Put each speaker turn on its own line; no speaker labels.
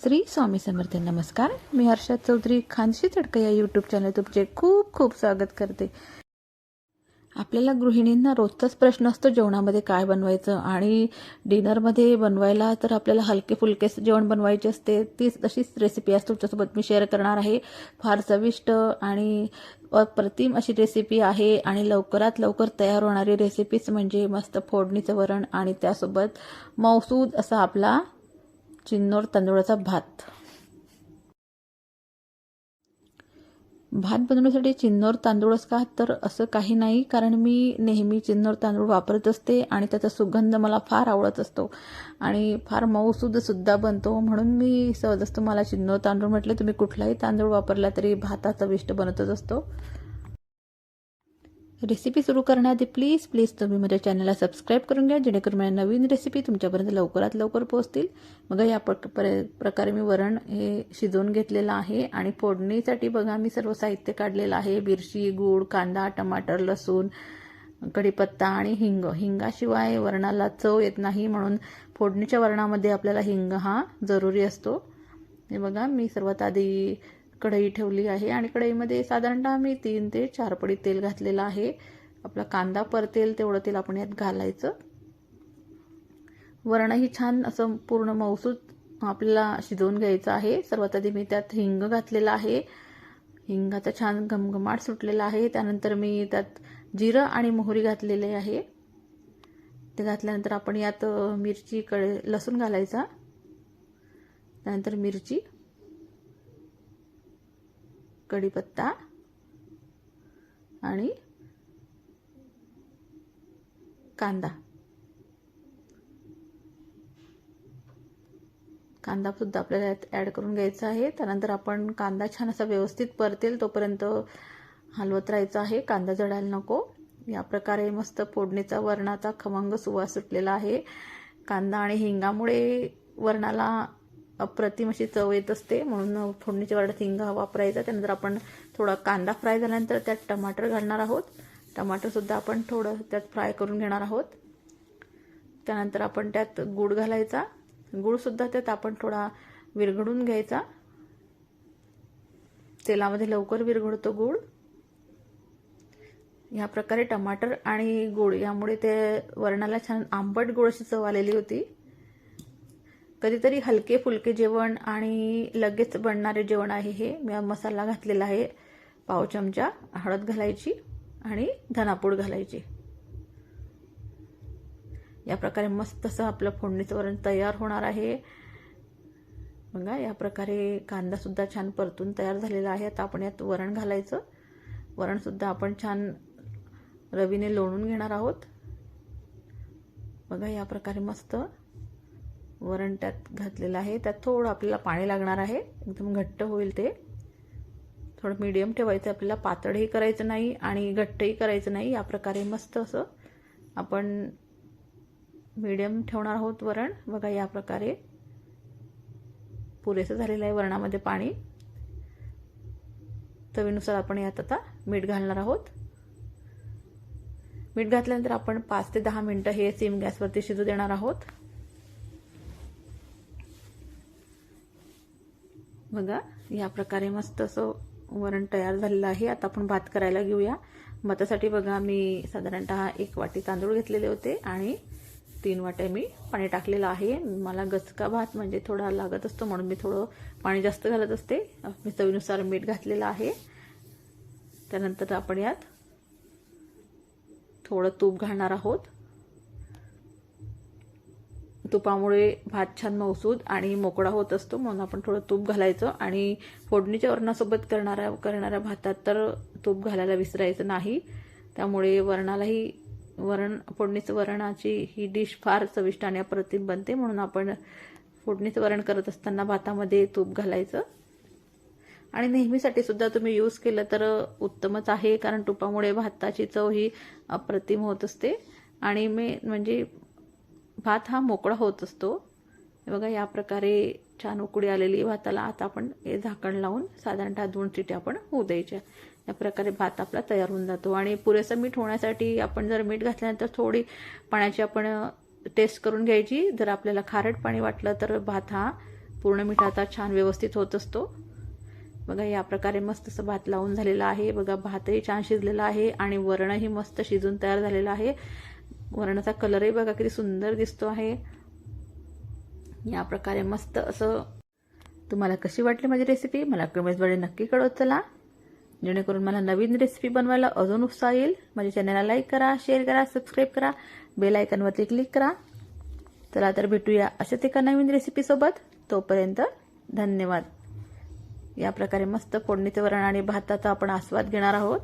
श्री स्वामी समर्थ नमस्कार. मी हर्षद चौधरी खानशी तडका या YouTube channel तुमचे खूप खूप स्वागत करते. आपल्याला गृहिणींना रोजचाच प्रश्न असतो जेवणामध्ये काय बनवायचं? आणि डिनरमध्ये बनवायला तर आपल्याला हलके फुलके जेवण बनवायचे असते. तीच तशीच रेसिपी आज तुमच्यासोबत मी शेअर करणार आहे. फार चविष्ट आणि अप्रतिम अशी रेसिपी आहे आणि लवकरात लवकर तयार होणारी रेसिपीच म्हणजे मस्त फोडणीचं वरण आणि त्यासोबत मौसूद असा आपला चिन्नोर तांदूळाचा भात. भात बनवण्यासाठी चिन्नोर तांदूळच का? तर असं काही नाही कारण मी नेहमी चिन्नोर तांदूळ वापरत असते आणि त्याचा सुगंध मला फार आवडत असतो. आणि फार मऊसूद सुद्धा बनतो. म्हणून मी सहज असतो मला चिन्नोर तांदूळ म्हटलं तुम्ही कुठलाही तांदूळ वापरला तरी भाताचा विष्ट बनतच असतो. रेसिपी सुरू करण्याआधी प्लीज प्लीज तुम्ही माझ्या चॅनलला सबस्क्राईब करून घ्या जेणेकरून माझ्या नवीन रेसिपी तुमच्यापर्यंत लवकरात लवकर पोहोचतील. मग या प्रकारे मी वरण हे शिजवून घेतलेलं आहे आणि फोडणीसाठी बघा मी सर्व साहित्य काढलेलं आहे. बिरशी गूळ कांदा टमाटर लसूण कढीपत्ता आणि हिंग. हिंगाशिवाय वरणाला चव येत नाही म्हणून फोडणीच्या वरणामध्ये आपल्याला हिंग हा जरुरी असतो. हे बघा मी सर्वात आधी कढई ठेवली आहे आणि कढईमध्ये साधारणतः मी तीन ते चार पडी तेल घातलेलं आहे. आपला कांदा परतेल तेवढं तेल आपण यात घालायचं. वरणही छान असं पूर्ण मौसूद आपल्याला शिजवून घ्यायचं आहे. सर्वात आधी मी त्यात हिंग घातलेलं आहे. हिंगाचा छान घमघमाट सुटलेला आहे. त्यानंतर मी त्यात जिरं आणि मोहरी घातलेले आहे. ते घातल्यानंतर आपण यात मिरची कळे लसूण घालायचा. त्यानंतर मिरची. कढीपत्ता आणि कांदा. कांदा सुद्धा आपल्याला यात ॲड करून घ्यायचा आहे. त्यानंतर आपण कांदा छान असा व्यवस्थित परतेल तोपर्यंत हलवत राहायचं आहे. कांदा जळायला नको. या प्रकारे मस्त फोडणीचा वरणाचा खमंग सुवास सुटलेला आहे. कांदा आणि हिंगामुळे वरणाला अप्रतिम अशी चव येत असते. म्हणून फोडणीच्या वरणात हिंग हा वापरायचा. त्यानंतर आपण थोडा कांदा फ्राय झाल्यानंतर त्यात टमाटर घालणार आहोत. टमाटरसुद्धा आपण थोडं त्यात फ्राय करून घेणार आहोत. त्यानंतर आपण त्यात गूळ घालायचा. गूळसुद्धा त्यात आपण थोडा विरघडून घ्यायचा. तेलामध्ये लवकर विरघडतो गूळ. ह्या प्रकारे टमाटर आणि गूळ यामुळे ते वरणाला छान आंबट गोड अशी चव आलेली होती. कधीतरी हलके फुलके जेवण आणि लगेच बनणारे जेवण आहे हे मी मसाला घातलेला आहे. पाव चमचा हळद घालायची आणि धनापूड घालायची. या प्रकारे मस्त असं आपलं फोडणीचं वरण तयार होणार आहे. बघा या प्रकारे कांदासुद्धा छान परतून तयार झालेला आहे. आता आपण यात वरण घालायचं. वरणसुद्धा आपण छान रवीने लोणून घेणार आहोत. बघा या प्रकारे मस्त वरण त्यात घातलेलं आहे. त्यात थोडं आपल्याला पाणी लागणार आहे. एकदम घट्ट होईल ते. थोडं मीडियम ठेवायचं आपल्याला पातळही करायचं नाही आणि घट्टही करायचं नाही. या प्रकारे मस्त असं आपण मीडियम ठेवणार आहोत वरण. बघा या प्रकारे पुरेसं झालेलं आहे वरणामध्ये पाणी. चवीनुसार आपण यात आता मीठ घालणार आहोत. मीठ घातल्यानंतर आपण पाच ते दहा मिनटं हे सिम गॅसवरती शिजू देणार आहोत. बघा या प्रकारे मस्त असं वरण तयार झालेलं आहे. आता आपण भात करायला घेऊया. भातासाठी बघा मी साधारणतः एक वाटी तांदूळ घेतलेले होते आणि तीन वाट्या मी पाणी टाकलेलं आहे. मला गचका भात म्हणजे थोडा लागत असतो म्हणून मी थोडं पाणी जास्त घालत असते. मी चवीनुसार मीठ घातलेलं आहे. त्यानंतर आपण यात थोडं तूप घालणार आहोत. तुपामुळे भात छान मौसूद आणि मोकळा होत असतो म्हणून आपण थोडं तूप घालायचं. आणि फोडणीच्या वरणासोबत करणाऱ्या करणाऱ्या भातात तर तूप घालायला विसरायचं नाही. त्यामुळे वरणालाही वरण फोडणीचं वरणाची ही डिश फार चविष्ट आणि अप्रतिम बनते म्हणून आपण फोडणीचं वरण करत असताना भातामध्ये तूप घालायचं. आणि नेहमीसाठी सुद्धा तुम्ही यूज केलं तर उत्तमच आहे कारण तुपामुळे भाताची चव ही अप्रतिम होत असते. आणि मे म्हणजे भात हा मोकळा होत असतो. बघा या प्रकारे छान उकडी आलेली भाताला. आता आपण हे झाकण लावून साधारणतः दोन चिट्या आपण होऊ द्यायच्या. या प्रकारे भात आपला तयार होऊन जातो. आणि पुरेसं मीठ होण्यासाठी आपण जर मीठ घातल्यानंतर थोडी पाण्याची आपण टेस्ट करून घ्यायची. जर आपल्याला खारट पाणी वाटलं तर भात हा पूर्ण मिठाचा छान व्यवस्थित होत असतो. बघा या प्रकारे मस्त असं भात लावून झालेला आहे. बघा भातही छान शिजलेला आहे आणि वरणही मस्त शिजून तयार झालेलं आहे. वरणाचा कलरही बघा किती सुंदर दिसतो आहे. या प्रकारे मस्त असं तुम्हाला कशी वाटली माझी रेसिपी मला कमेंट्सद्वारे नक्की कळवत चला. जेणेकरून मला नवीन रेसिपी बनवायला अजून उत्साह येईल. माझ्या चॅनलला लाईक करा शेअर करा सबस्क्राईब करा बेल आयकॉनवरती क्लिक करा. चला तर भेटूया अशाच एका नवीन रेसिपीसोबत तोपर्यंत धन्यवाद. या प्रकारे मस्त फोडणीचं वरण आणि भाताचा आपण आस्वाद घेणार आहोत.